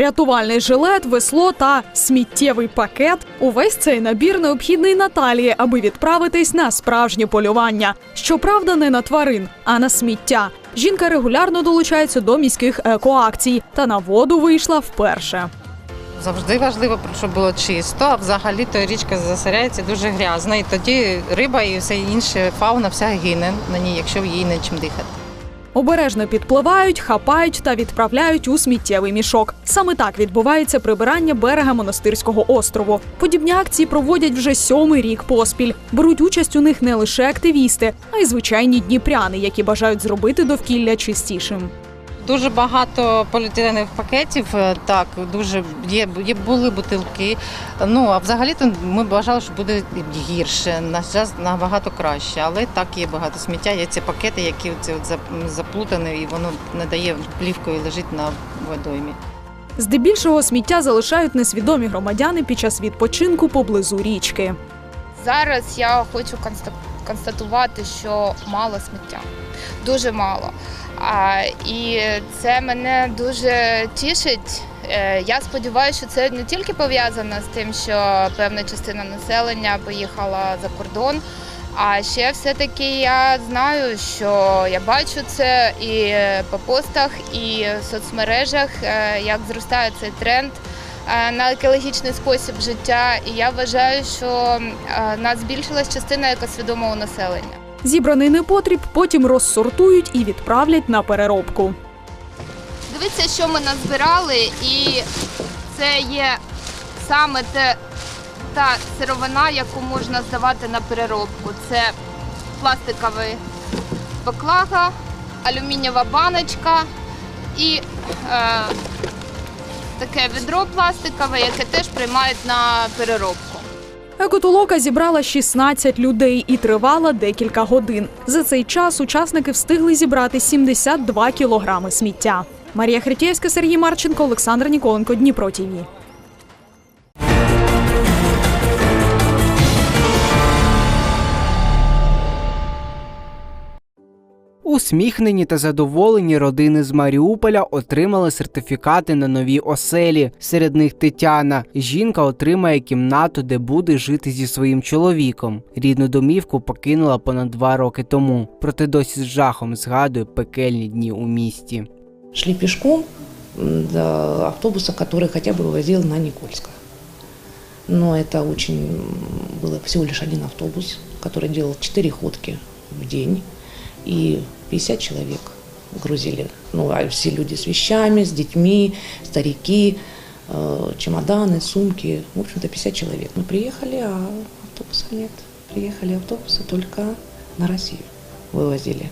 Рятувальний жилет, весло та сміттєвий пакет. Увесь цей набір необхідний Наталії, аби відправитись на справжнє полювання. Щоправда, не на тварин, а на сміття. Жінка регулярно долучається до міських екоакцій та на воду вийшла вперше. Завжди важливо, щоб було чисто, а взагалі то річка засоряється дуже грязна. І тоді риба і все інше, фауна вся гине на ній, якщо їй нечим дихати. Обережно підпливають, хапають та відправляють у сміттєвий мішок. Саме так відбувається прибирання берега монастирського острову. Подібні акції проводять вже сьомий рік поспіль. Беруть участь у них не лише активісти, а й звичайні дніпряни, які бажають зробити довкілля чистішим. Дуже багато поліетиленових пакетів. е, Так, дуже є, є були бутилки. Ну а взагалі то ми вважали, що буде гірше. На час набагато краще. Але так є багато сміття. Є ці пакети, які це от заплутані, і воно не дає плівкою лежить на водоймі. Здебільшого сміття залишають несвідомі громадяни під час відпочинку поблизу річки. Зараз я хочу констатувати, що мало сміття, дуже мало. І це мене дуже тішить. Е, Я сподіваюся, що це не тільки пов'язано з тим, що певна частина населення поїхала за кордон. А ще все-таки я знаю, що я бачу це і по постах, і в соцмережах, е, як зростає цей тренд е, на екологічний спосіб життя. І я вважаю, що нас збільшилась частина екосвідомого населення. Зібраний непотріб потім розсортують і відправлять на переробку. Дивіться, що ми назбирали, і це є саме те, та сировина, яку можна здавати на переробку. Це пластиковий баклага, алюмінієва баночка і е, таке відро пластикове, яке теж приймають на переробку. Екотолока зібрала 16 людей і тривала декілька годин. За цей час учасники встигли зібрати 72 кілограми сміття. Марія Хретєвська, Сергій Марченко, Олександр Ніколенко, Дніпро ТІВІ. Усміхнені та задоволені родини з Маріуполя отримали сертифікати на нові оселі. Серед них Тетяна. Жінка отримає кімнату, де буде жити зі своїм чоловіком. Рідну домівку покинула понад два роки тому. Проте досі з жахом згадує пекельні дні у місті. Шли пешком м, до автобуса, который хотя бы вывозил на Никольское. Но это очень м, было всего лишь один автобус, который делал 4 ходки в день. И 50 человек грузили. Ну, а все люди с вещами, с детьми, старики, э, чемоданы, сумки. В общем-то, 50 человек. Мы приехали, а автобуса нет. Приехали автобусы только на Россию вывозили.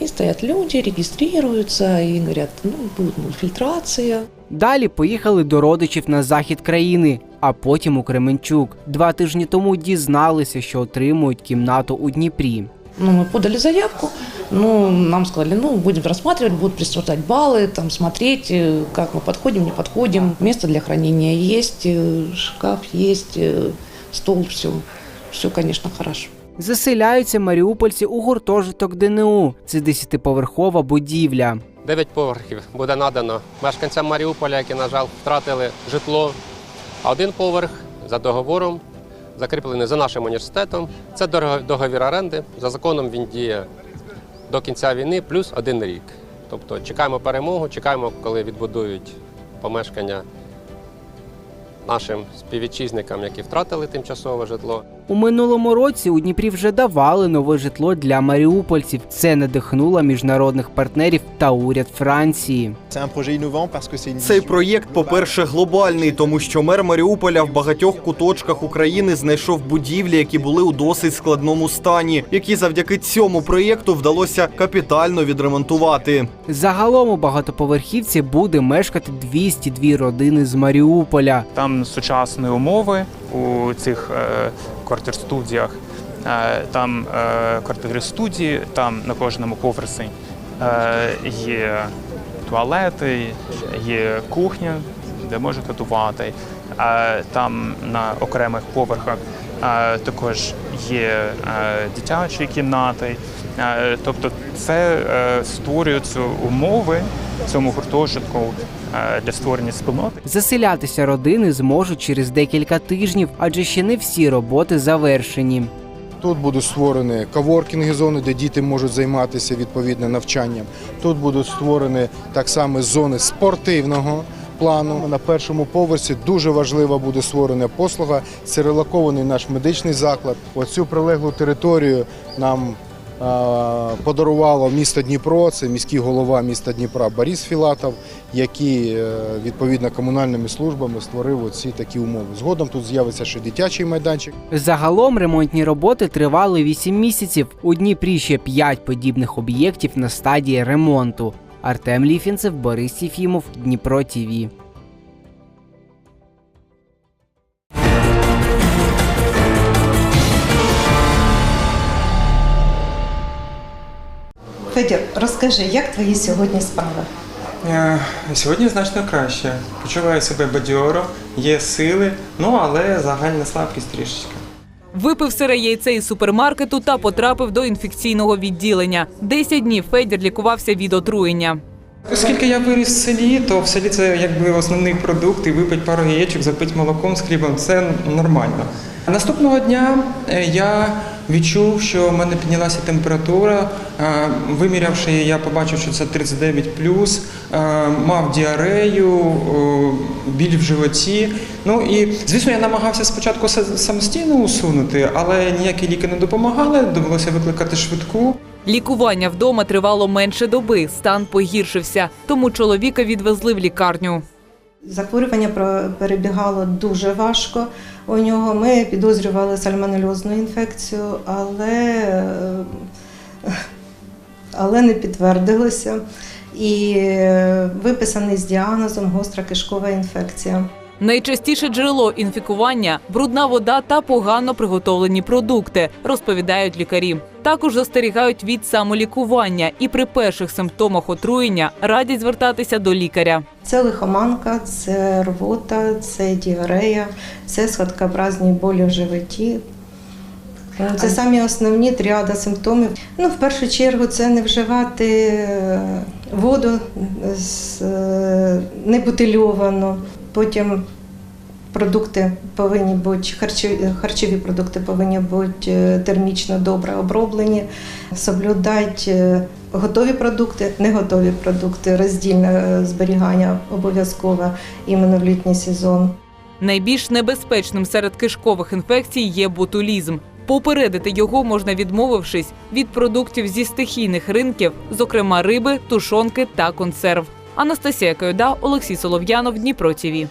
И стоят люди, регистрируются и говорят, ну, будет ну, фильтрация. Далі поїхали до родичів на захід країни, а потім у Кременчук. Два тижні тому дізналися, що отримують кімнату у Дніпрі. Ну, мы подали заявку, ну, нам сказали, ну, будем рассматривать, будут присуждать баллы, там, смотреть, э, как мы подходим, не подходим. Место для хранения есть, э, шкаф есть, э, стол, все. Все, конечно, хорошо. Заселяються маріупольці у гуртожиток ДНУ. Це десятиповерхова будівля. Дев'ять поверхів буде надано мешканцям Маріуполя, які, на жаль, втратили житло. А один поверх за договором, закріплений за нашим університетом. Це дорого- договір оренди. За законом він діє до кінця війни плюс один рік. Тобто чекаємо перемогу, чекаємо, коли відбудують помешкання нашим співвітчизникам, які втратили тимчасове житло. У минулому році у Дніпрі вже давали нове житло для маріупольців. Це надихнуло міжнародних партнерів та уряд Франції. Цей проєкт, по-перше, глобальний, тому що мер Маріуполя в багатьох куточках України знайшов будівлі, які були у досить складному стані, які завдяки цьому проєкту вдалося капітально відремонтувати. Загалом у багатоповерхівці буде мешкати 202 родини з Маріуполя. Там сучасні умови у цих е, квартир-студіях. Е, там е, квартири студії, там на кожному поверсі е, є туалети, є кухня, де можуть готувати. Там на окремих поверхах також є дитячі кімнати. Тобто це створюються умови цьому гуртожитку е, для створення спільноти. Заселятися родини зможуть через декілька тижнів, адже ще не всі роботи завершені. Тут будуть створені коворкінги зони, де діти можуть займатися відповідно навчанням. Тут будуть створені так само зони спортивного плану. На першому поверсі дуже важлива буде створена послуга. Це релокований наш медичний заклад. Оцю прилеглу територію нам подарувало місто Дніпро. Це міський голова міста Дніпра Борис Філатов, який е, відповідно комунальними службами створив оці такі умови. Згодом тут з'явиться ще дитячий майданчик. Загалом ремонтні роботи тривали 8 місяців. У Дніпрі ще 5 подібних об'єктів на стадії ремонту. Артем Ліфінцев, Борис Єфімов, Дніпро ТІВІ. Федір, розкажи, як твої сьогодні справи? Е, Сьогодні значно краще. Почуваю себе бадьоро, є сили, ну але загальна слабкість трішечки. Випив сире яйце із супермаркету та потрапив до інфекційного відділення. Десять днів Федір лікувався від отруєння. Оскільки я виріс в селі, то в селі це якби основний продукт, і випить пару яєчок, запити молоком з хлібом це нормально. Наступного дня е, я відчув, що в мене піднялася температура. Е, Вимірявши я побачив, що це 39 мав діарею, біль в животі. Ну і звісно, я намагався спочатку самостійно усунути, але ніякі ліки не допомагали. Довелося викликати швидку. Лікування вдома тривало менше доби. Стан погіршився, тому чоловіка відвезли в лікарню. Захворювання перебігало дуже важко. У нього ми підозрювали сальмонельозну інфекцію, але, е, але не підтвердилося. І е, виписаний з діагнозом гостра кишкова інфекція. Найчастіше джерело інфікування брудна вода та погано приготовлені продукти, розповідають лікарі. Також застерігають від самолікування і при перших симптомах отруєння радять звертатися до лікаря. Це лихоманка, це рвота, це діарея, це схваткообразні болі в животі. Це самі основні тріада симптомів. Ну, в першу чергу, це не вживати е, воду е, небутильовану. Потім продукти повинні бути харчові, харчові продукти повинні бути е, термічно добре оброблені, соблюдати е, готові продукти, не готові продукти, роздільне е, зберігання обов'язково іменно в літній сезон. Найбільш небезпечним серед кишкових інфекцій є ботулізм. Попередити його можна відмовившись від продуктів зі стихійних ринків, зокрема риби, тушонки та консерв. Анастасія Кайода, Олексій Солов'янов, Дніпро ТІВІ.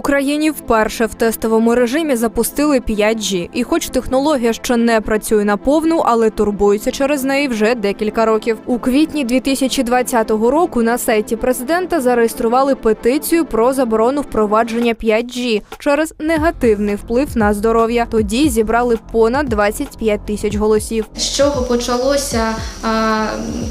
Україні вперше в тестовому режимі запустили 5G. І хоч технологія ще не працює на повну, але турбуються через неї вже декілька років. У квітні 2020 року на сайті президента зареєстрували петицію про заборону впровадження 5G через негативний вплив на здоров'я. Тоді зібрали понад 25 тисяч голосів. З чого почалося а,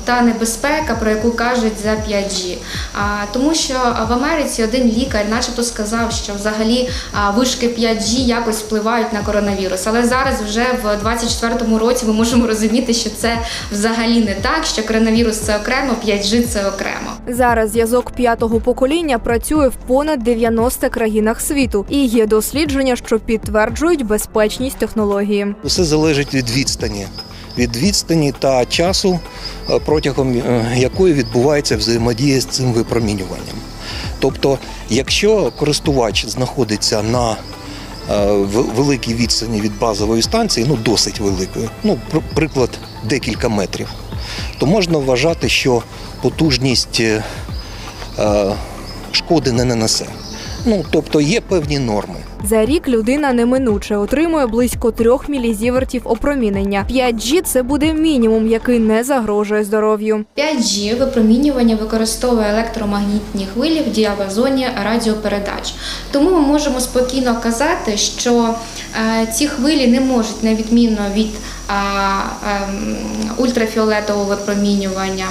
та небезпека, про яку кажуть за 5G? А, тому що в Америці один лікар, начебто, сказав, що взагалі вишки 5G якось впливають на коронавірус. Але зараз, вже в 24-му році, ми можемо розуміти, що це взагалі не так, що коронавірус це окремо, 5G це окремо. Зараз зв'язок п'ятого покоління працює в понад 90 країнах світу, і є дослідження, що підтверджують безпечність технології. Все залежить від відстані. Від відстані та часу, е, протягом е, якої відбувається взаємодія з цим випромінюванням. Тобто, якщо користувач знаходиться на е, великій відстані від базової станції, ну досить великої, ну приклад декілька метрів, то можна вважати, що потужність е, е, шкоди не нанесе. Ну тобто є певні норми. За рік людина неминуче отримує близько 3 мілізівертів опромінення. 5G – це буде мінімум, який не загрожує здоров'ю. 5G випромінювання використовує електромагнітні хвилі в діапазоні радіопередач. Тому ми можемо спокійно казати, що е, ці хвилі не можуть, на відмінно від ем, ультрафіолетового випромінювання,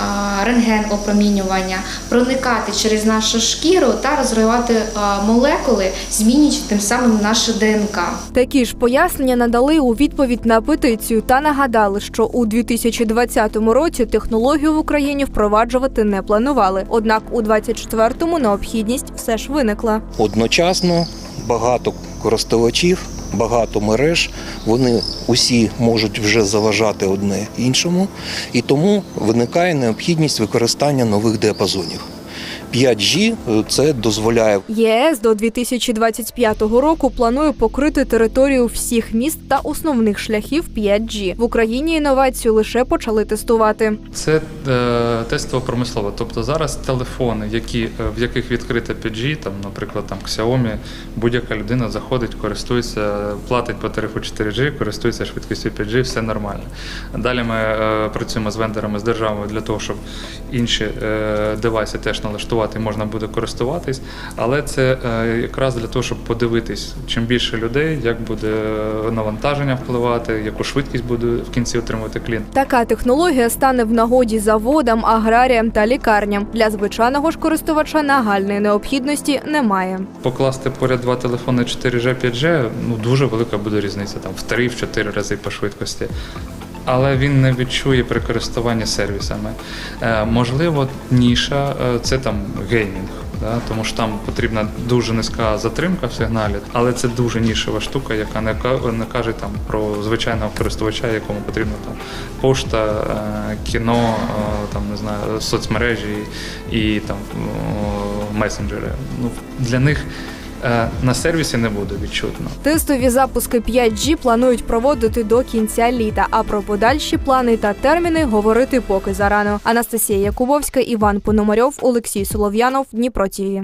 а, рентген-опромінювання, проникати через нашу шкіру та розривати молекули, змінюючи тим самим наше ДНК. Такі ж пояснення надали у відповідь на петицію та нагадали, що у 2020 році технологію в Україні впроваджувати не планували. Однак у 2024-му необхідність все ж виникла. Одночасно багато користувачів, багато мереж, вони усі можуть вже заважати одне іншому, і тому виникає необхідність використання нових діапазонів. 5G – це дозволяє ЄС до 2025 року планує покрити територію всіх міст та основних шляхів 5G. В Україні інновацію лише почали тестувати. Це е, тестово промислово. Тобто зараз телефони, які, е, в яких відкрита 5G, там, наприклад, там Xiaomi, будь-яка людина заходить, користується, платить по тарифу 4G, користується швидкістю 5G, все нормально. Далі ми е, працюємо з вендорами, з державою для того, щоб інші е, девайси теж налаштувати, можна буде користуватись. Але це е, якраз для того, щоб подивитись, чим більше людей, як буде навантаження впливати, яку швидкість буде в кінці отримувати клієнт. Така технологія стане в нагоді заводам, аграріям та лікарням. Для звичайного ж користувача нагальної необхідності немає. Покласти поряд два телефони 4G, 5G, ну дуже велика буде різниця, там в 3-4 рази по швидкості. Але він не відчує при користуванні сервісами. Е, можливо, ніша е, це там геймінг, да? тому що там потрібна дуже низька затримка в сигналі, але це дуже нішева штука, яка не, не каже там про звичайного користувача, якому потрібна там пошта, е, кіно, там не знаю, соцмережі і там месенджери. Ну, для них на сервісі не буде відчутно. Тестові запуски 5G планують проводити до кінця літа. А про подальші плани та терміни говорити поки зарано. Анастасія Якубовська, Іван Пономарьов, Олексій Солов'янов, Дніпро ТІВІ.